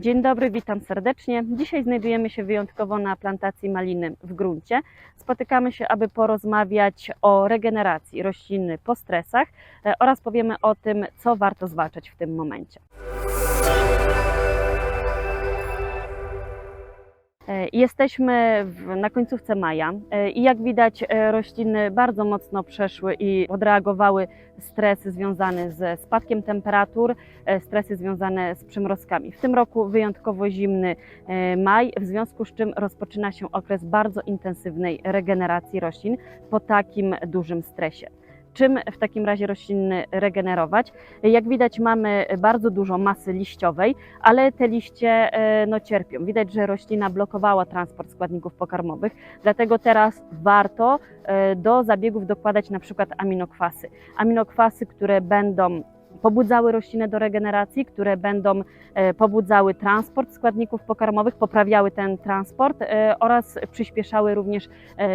Dzień dobry, witam serdecznie. Dzisiaj znajdujemy się wyjątkowo na plantacji maliny w gruncie. Spotykamy się, aby porozmawiać o regeneracji rośliny po stresach e, oraz powiemy o tym, co warto zwalczać w tym momencie. Jesteśmy w, na końcówce maja e, i jak widać e, rośliny bardzo mocno przeszły i odreagowały stresy związane ze spadkiem temperatur, e, stresy związane z przymrozkami. W tym roku wyjątkowo zimny maj, w związku z czym rozpoczyna się okres bardzo intensywnej regeneracji roślin po takim dużym stresie. Czym w takim razie rośliny regenerować? Jak widać mamy bardzo dużo masy liściowej, ale te liście e, no, cierpią. Widać, że roślina blokowała transport składników pokarmowych, dlatego teraz warto e, do zabiegów dokładać na przykład aminokwasy. Aminokwasy, które będą pobudzały roślinę do regeneracji, które będą e, pobudzały transport składników pokarmowych, poprawiały ten transport oraz przyspieszały również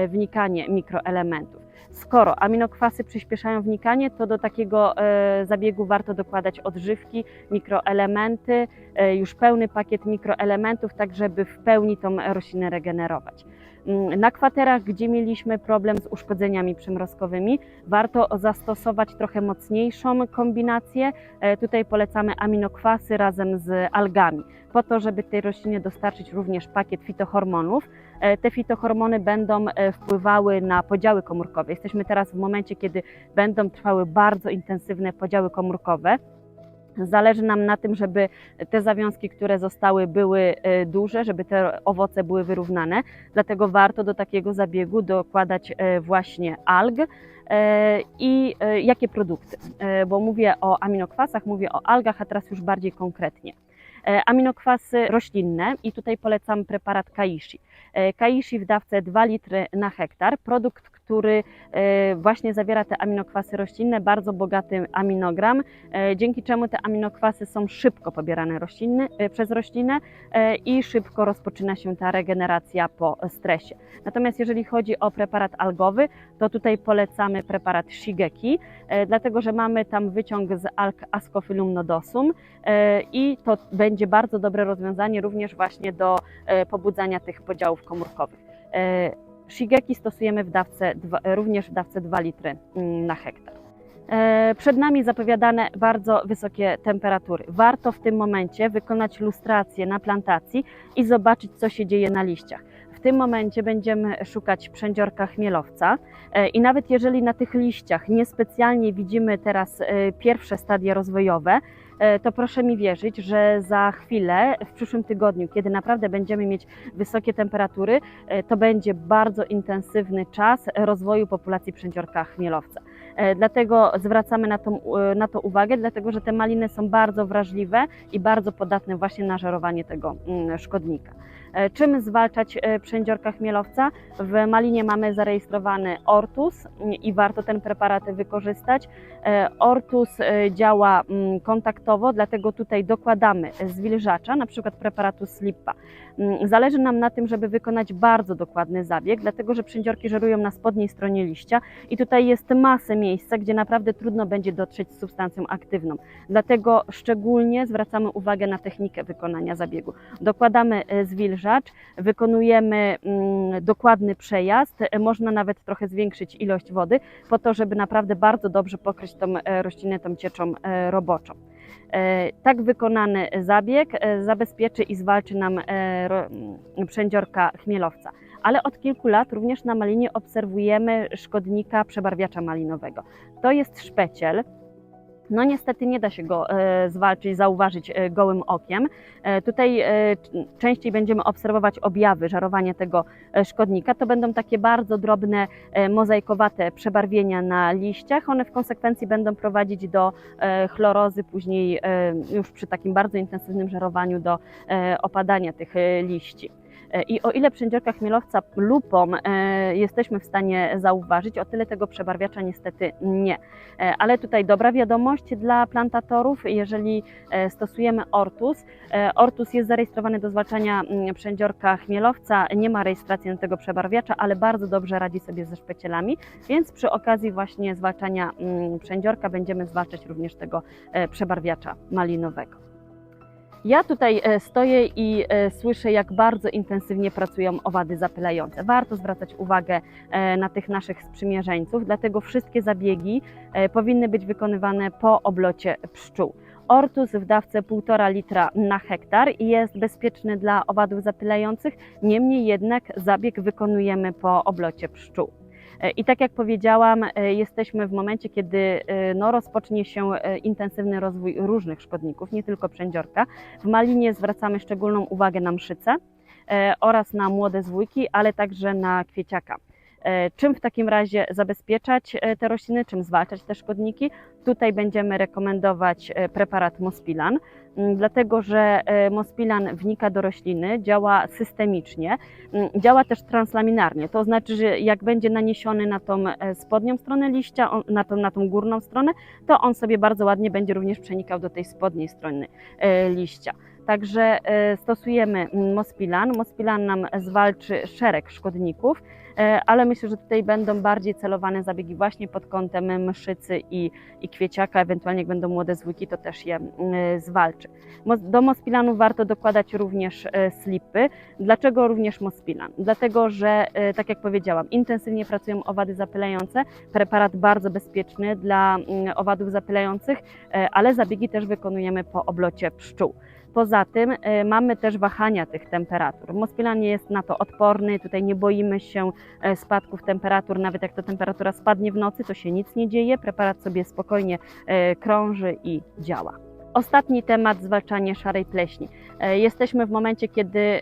wnikanie mikroelementów. Skoro aminokwasy przyspieszają wnikanie, to do takiego e, zabiegu warto dokładać odżywki, mikroelementy, e, już pełny pakiet mikroelementów, tak żeby w pełni tą roślinę regenerować. Mm, Na kwaterach, gdzie mieliśmy problem z uszkodzeniami przymrozkowymi, warto zastosować trochę mocniejszą kombinację. E, Tutaj polecamy aminokwasy razem z algami, po to, żeby tej roślinie dostarczyć również pakiet fitohormonów. E, Te fitohormony będą e, wpływały na podziały komórkowe. Jesteśmy teraz w momencie, kiedy będą trwały bardzo intensywne podziały komórkowe. Zależy nam na tym, żeby te zawiązki, które zostały, były e, duże, żeby te owoce były wyrównane. Dlatego warto do takiego zabiegu dokładać e, właśnie alg. E, I jakie produkty? Bo mówię o aminokwasach, mówię o algach, a teraz już bardziej konkretnie. Aminokwasy roślinne i tutaj polecam preparat Kaishi. Kaishi w dawce 2 litry na hektar, produkt, który e, właśnie zawiera te aminokwasy roślinne, bardzo bogaty aminogram, e, dzięki czemu te aminokwasy są szybko pobierane rośliny, e, przez roślinę i szybko rozpoczyna się ta regeneracja po stresie. Natomiast jeżeli chodzi o preparat algowy, to tutaj polecamy preparat Shigeki, dlatego że mamy tam wyciąg z alg Ascophyllum nodosum i to będzie bardzo dobre rozwiązanie również właśnie do pobudzania tych podziałów komórkowych. Shigeki stosujemy w dawce, również w dawce 2 litry mm, na hektar. E, Przed nami zapowiadane bardzo wysokie temperatury. Warto w tym momencie wykonać lustrację na plantacji i zobaczyć, co się dzieje na liściach. W tym momencie będziemy szukać przędziorka chmielowca e, i nawet jeżeli na tych liściach niespecjalnie widzimy teraz e, pierwsze stadia rozwojowe, to proszę mi wierzyć, że za chwilę, w przyszłym tygodniu, kiedy naprawdę będziemy mieć wysokie temperatury, e, to będzie bardzo intensywny czas rozwoju populacji przędziorka chmielowca. E, Dlatego zwracamy na to, e, na to uwagę, dlatego że te maliny są bardzo wrażliwe i bardzo podatne właśnie na żerowanie tego mm, szkodnika. E, Czym zwalczać przędziorka chmielowca? W malinie mamy zarejestrowany Ortus mm, i warto ten preparat wykorzystać. Ortus działa mm, kontaktowo, dlatego tutaj dokładamy zwilżacza, na przykład preparatu Slippa. Mm, Zależy nam na tym, żeby wykonać bardzo dokładny zabieg, dlatego że przędziorki żerują na spodniej stronie liścia i tutaj jest masę miejsca, gdzie naprawdę trudno będzie dotrzeć z substancją aktywną. Dlatego szczególnie zwracamy uwagę na technikę wykonania zabiegu. Dokładamy e, zwilżacz, wykonujemy mm, dokładny przejazd, e, można nawet trochę zwiększyć ilość wody, po to, żeby naprawdę bardzo dobrze pokryć tą e, roślinę tą cieczą roboczą. E, Tak wykonany zabieg e, zabezpieczy i zwalczy nam e, przędziorka chmielowca. Ale od kilku lat również na malinie obserwujemy szkodnika przebarwiacza malinowego. To jest szpeciel. No niestety nie da się go e, zwalczyć, zauważyć e, gołym okiem. E, tutaj częściej będziemy obserwować objawy żarowania tego szkodnika. To będą takie bardzo drobne, mozaikowate przebarwienia na liściach. One w konsekwencji będą prowadzić do chlorozy, później już przy takim bardzo intensywnym żarowaniu do opadania tych liści. E, I o ile przędziorka chmielowca lupą e, jesteśmy w stanie zauważyć, o tyle tego przebarwiacza niestety nie. E, Ale tutaj dobra wiadomość dla plantatorów, jeżeli stosujemy Ortus. Ortus jest zarejestrowany do zwalczania mm, przędziorka chmielowca, nie ma rejestracji na tego przebarwiacza, ale bardzo dobrze radzi sobie ze szpecielami, więc przy okazji właśnie zwalczania mm, przędziorka będziemy zwalczać również tego przebarwiacza malinowego. Ja tutaj e, stoję i e, słyszę, jak bardzo intensywnie pracują owady zapylające. Warto zwracać uwagę e, na tych naszych sprzymierzeńców, dlatego wszystkie zabiegi powinny być wykonywane po oblocie pszczół. Ortus w dawce 1,5 litra na hektar jest bezpieczny dla owadów zapylających, niemniej jednak zabieg wykonujemy po oblocie pszczół. E, I tak jak powiedziałam, e, jesteśmy w momencie, kiedy e, no, rozpocznie się intensywny rozwój różnych szkodników, nie tylko przędziorka. W malinie zwracamy szczególną uwagę na mszyce oraz na młode zwójki, ale także na kwieciaka. Czym w takim razie zabezpieczać te rośliny, czym zwalczać te szkodniki? Tutaj będziemy rekomendować preparat Mospilan, dlatego że e, Mospilan wnika do rośliny, działa systemicznie, m, działa też translaminarnie. To znaczy, że jak będzie naniesiony na tą e, spodnią stronę liścia, na, tą, na tą górną stronę, to on sobie bardzo ładnie będzie również przenikał do tej spodniej strony e, liścia. Także e, stosujemy Mospilan. Mospilan nam zwalczy szereg szkodników, e, ale myślę, że tutaj będą bardziej celowane zabiegi właśnie pod kątem mszycy i, i kwieciaka, ewentualnie jak będą młode zwójki, to też je e, zwalczy. Do Mospilanu warto dokładać również e, slipy. Dlaczego również Mospilan? Dlatego, że tak jak powiedziałam, intensywnie pracują owady zapylające, preparat bardzo bezpieczny dla mm, owadów zapylających, ale zabiegi też wykonujemy po oblocie pszczół. Poza tym e, mamy też wahania tych temperatur. Mospilan jest na to odporny, tutaj nie boimy się e, spadków temperatur, nawet jak ta temperatura spadnie w nocy, to się nic nie dzieje, preparat sobie spokojnie e, krąży i działa. Ostatni temat zwalczanie szarej pleśni. E, Jesteśmy w momencie, kiedy e,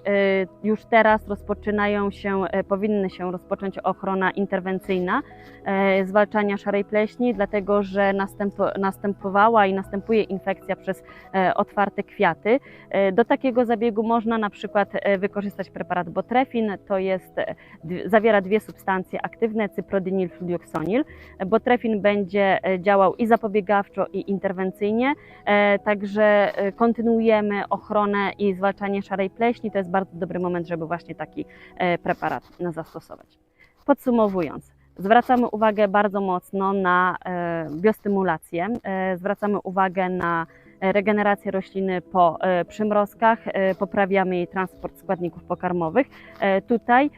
już teraz rozpoczynają się, e, powinny się rozpocząć ochrona interwencyjna zwalczania szarej pleśni, dlatego że następo, następowała i następuje infekcja przez otwarte kwiaty. Do takiego zabiegu można na przykład wykorzystać preparat Botrefin, to jest, zawiera dwie substancje aktywne, cyprodynil, fludioxonil. E, Botrefin będzie działał i zapobiegawczo, i interwencyjnie, także e, kontynuujemy ochronę i zwalczanie szarej pleśni. To jest bardzo dobry moment, żeby właśnie taki e, preparat zastosować. Podsumowując, zwracamy uwagę bardzo mocno na e, biostymulację, e, zwracamy uwagę na regenerację rośliny po przymrozkach, poprawiamy jej transport składników pokarmowych. Tutaj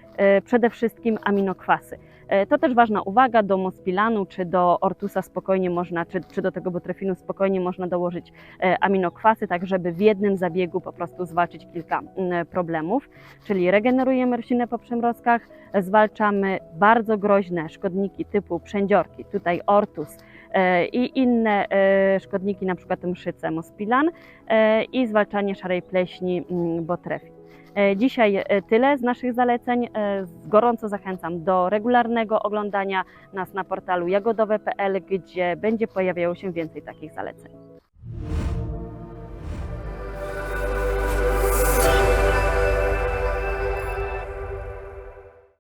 przede wszystkim aminokwasy. E, To też ważna uwaga, do Mospilanu czy do Ortusa spokojnie można, czy, czy do tego Botrefinu spokojnie można dołożyć e, aminokwasy, tak żeby w jednym zabiegu po prostu zwalczyć kilka mm, problemów. Czyli regenerujemy roślinę po przymrozkach, zwalczamy bardzo groźne szkodniki typu przędziorki, tutaj Ortus e, i inne szkodniki, na przykład mszyce Mospilan i zwalczanie szarej pleśni mm, Botrefin. E, Dzisiaj e, tyle z naszych zaleceń. E, Gorąco zachęcam do regularnego oglądania nas na portalu jagodowe.pl, gdzie będzie pojawiało się więcej takich zaleceń.